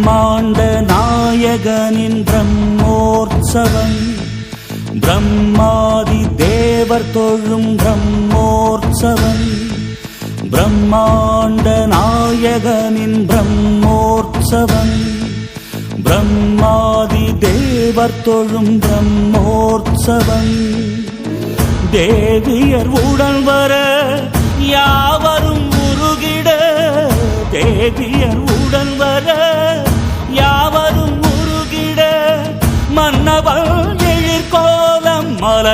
பிரம்மாண்ட நாயகனின் பிரம்மோற்சவம். பிரம்மாதி தேவர் தொழும் பிரம்மோற்சவம். பிரம்மாண்ட நாயகனின் பிரம்மோற்சவம். பிரம்மாதி தேவர் தொழும் பிரம்மோற்சவம். தேவியர் உடன் வர யாவரும் உருகிட தேவியர்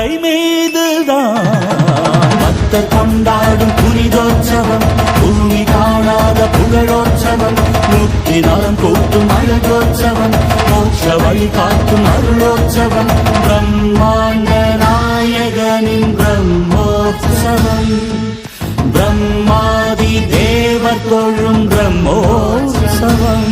மலை மீதுதான் பக்தர் கொண்டாடும் புனிதோற்சவம் பூமி காணாத புகழோற்சவம் நூற்றி நலம் கூட்டும் அழகோற்சவம் மோட்ச வழி காட்டும் அருளோற்சவம் பிரம்மாண்ட நாயகனின் பிரம்மோற்சவம். பிரம்மாதி தேவர் தொழும் பிரம்மோற்சவம்.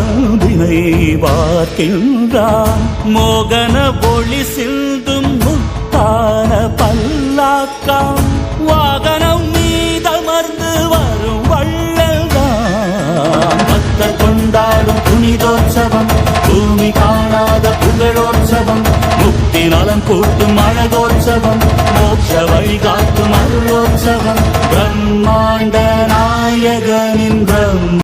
அன்பினை வார்க்கின்றான் மோகன ஒளி சிந்தும் முத்தான பல்லாக்காம் வாகனம் மீதமர்ந்து வரும் வள்ளல்தான். பக்தர் கொண்டாடும் புனிதோற்சவம் பூமி காணாத புகழோற்சவம் முக்தி நலம் கூட்டும் அழகோற்சவம் மோட்ச வழிகாட்டும் அருள்